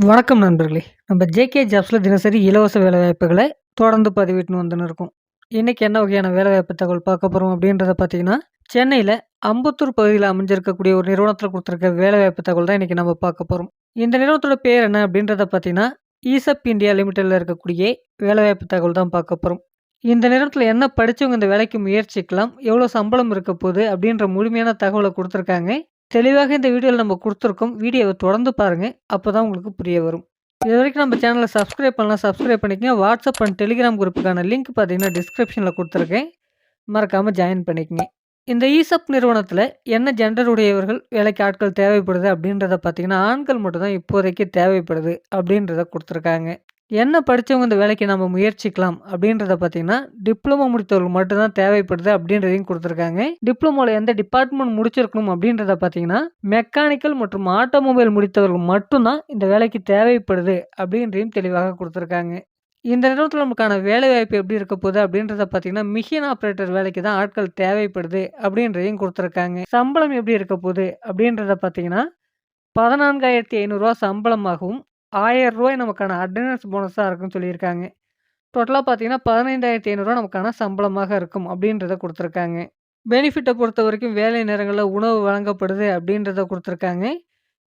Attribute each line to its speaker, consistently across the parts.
Speaker 1: வணக்கம் நண்பர்களே! நம்ம ஜேகே ஜாப்ஸில் தினசரி இலவச வேலைவாய்ப்புகளை தொடர்ந்து பதிவிட்டுன்னு வந்துன்னு இருக்கோம். இன்றைக்கி என்ன வகையான வேலைவாய்ப்பு தகவல் பார்க்க போகிறோம் அப்படின்றத பார்த்தீங்கன்னா, சென்னையில் அம்பத்தூர் பகுதியில் அமைஞ்சிருக்கக்கூடிய ஒரு நிறுவனத்தில் கொடுத்துருக்க வேலைவாய்ப்பு தகவல் தான் இன்றைக்கி நம்ம பார்க்க போகிறோம் இந்த நிறுவனத்தோட பேர் என்ன அப்படின்றத பார்த்தீங்கன்னா, ஈசப் இந்தியா லிமிடெட்ல இருக்கக்கூடிய வேலைவாய்ப்பு தகவல் தான் பார்க்க போகிறோம் இந்த நேரத்தில் என்ன படித்தவங்க இந்த வேலைக்கு முயற்சிக்கலாம்? எவ்வளோ சம்பளம் இருக்க போகுது அப்படின்ற முழுமையான தகவலை கொடுத்துருக்காங்க தெளிவாக இந்த வீடியோவில் நம்ம கொடுத்துருக்கோம் வீடியோவை தொடர்ந்து பாருங்கள் அப்போ தான் உங்களுக்கு புரிய வரும். இதுவரைக்கும் நம்ம சேனலை சப்ஸ்கிரைப் பண்ணலாம் சப்ஸ்கிரைப் பண்ணிக்கங்க. வாட்ஸ்அப் அண்ட் டெலிகிராம் குரூப்புக்கான லிங்க் பார்த்தீங்கன்னா, டிஸ்கிரிப்ஷனில் கொடுத்துருக்கேன் மறக்காமல் ஜாயின் பண்ணிக்கங்க. இந்த ஈசப் நிறுவனத்தில் என்ன ஜெண்டர் உடையவர்கள் வேலைக்கு ஆட்கள் தேவைப்படுது அப்படின்றத பார்த்தீங்கன்னா, ஆண்கள் மட்டும் தான் இப்போதைக்கு தேவைப்படுது அப்படின்றத கொடுத்துருக்காங்க என்ன படித்தவங்க இந்த வேலைக்கு நம்ம முயற்சிக்கலாம் அப்படின்றத பார்த்தீங்கன்னா, டிப்ளமோ முடித்தவர்கள் மட்டும்தான் தேவைப்படுது அப்படின்றதையும் கொடுத்துருக்காங்க. டிப்ளமோவில் எந்த டிபார்ட்மெண்ட் முடிச்சிருக்கணும் அப்படின்றத பார்த்தீங்கன்னா, மெக்கானிக்கல் மற்றும் ஆட்டோமொபைல் முடித்தவர்கள் மட்டும்தான் இந்த வேலைக்கு தேவைப்படுது அப்படின்றதையும் தெளிவாக கொடுத்துருக்காங்க. இந்த நேரத்தில் நமக்கான வேலைவாய்ப்பு எப்படி இருக்க போகுது அப்படின்றத பார்த்தீங்கன்னா, மிஷின் ஆப்ரேட்டர் வேலைக்கு தான் ஆட்கள் தேவைப்படுது அப்படின்றதையும் கொடுத்துருக்காங்க. சம்பளம் எப்படி இருக்க போகுது அப்படின்றத பார்த்தீங்கன்னா, பதினான்காயிரத்தி ஐநூறுரூவா சம்பளமாகவும், ஆயிரம் ரூபாய் நமக்கான அட்டண்டன்ஸ் போனஸாக இருக்குன்னு சொல்லியிருக்காங்க. டோட்டலாக பார்த்தீங்கன்னா, பதினைந்தாயிரத்தி ஐநூறுரூவா நமக்கான சம்பளமாக இருக்கும் அப்படின்றத கொடுத்துருக்காங்க பெனிஃபிட்டை பொறுத்த வரைக்கும் வேலை நேரங்களில் உணவு வழங்கப்படுது அப்படின்றத கொடுத்துருக்காங்க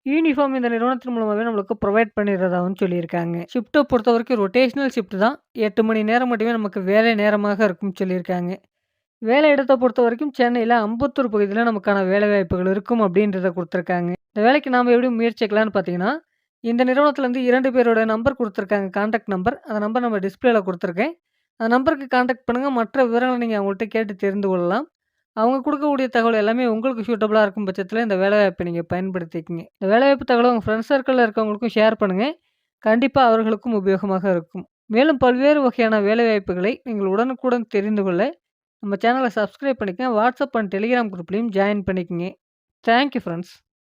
Speaker 1: யூனிஃபார்ம் இந்த நிறுவனத்தின் மூலமாகவே நம்மளுக்கு ப்ரொவைட் பண்ணிடுறதாகவும் சொல்லியிருக்காங்க. ஷிஃப்ட்டை பொறுத்த வரைக்கும் ரொட்டேஷனல் ஷிஃப்ட் தான். எட்டு மணி நேரம் மட்டுமே நமக்கு வேலை நேரமாக இருக்கும்னு சொல்லியிருக்காங்க. வேலை இடத்தை பொறுத்த வரைக்கும் சென்னையில் அம்பத்தூர் பகுதியில் நமக்கான வேலைவாய்ப்புகள் இருக்கும் அப்படின்றத கொடுத்துருக்காங்க இந்த வேலைக்கு நாம் எப்படி முயற்சிக்கலாம்னு பார்த்தீங்கன்னா, இந்த நிறுவனத்துலேருந்து இரண்டு பேரோட நம்பர் கொடுத்துருக்காங்க காண்டாக்ட் நம்பர். அந்த நம்பர் நம்ம டிஸ்பிளேல கொடுத்துருக்கேன் அந்த நம்பருக்கு காண்டாக்ட் பண்ணுங்கள் மற்ற விவரங்களை நீங்கள் அவங்கள்ட்ட கேட்டு தெரிந்து கொள்ளலாம். அவங்க கொடுக்கக்கூடிய தகவல் எல்லாமே உங்களுக்கு சூட்டபுளாக இருக்கும் பட்சத்தில் இந்த வேலைவாய்ப்பை நீங்கள் பயன்படுத்திக்கிங்க இந்த வேலைவாய்ப்பு தகவலை உங்கள் ஃப்ரெண்ட்ஸ் சர்க்கிளில் இருக்கவங்களுக்கும் ஷேர் பண்ணுங்க. கண்டிப்பாக அவர்களுக்கும் உபயோகமாக இருக்கும். மேலும் பல்வேறு வகையான வேலைவாய்ப்புகளை நீங்கள் உடனுக்குடன் தெரிந்து கொள்ள, நம்ம சேனலை சப்ஸ்கிரைப் பண்ணிக்கங்க. வாட்ஸ்அப் அண்ட் டெலிகிராம் குரூப்லேயும் ஜாயின் பண்ணிக்கங்க. Thank you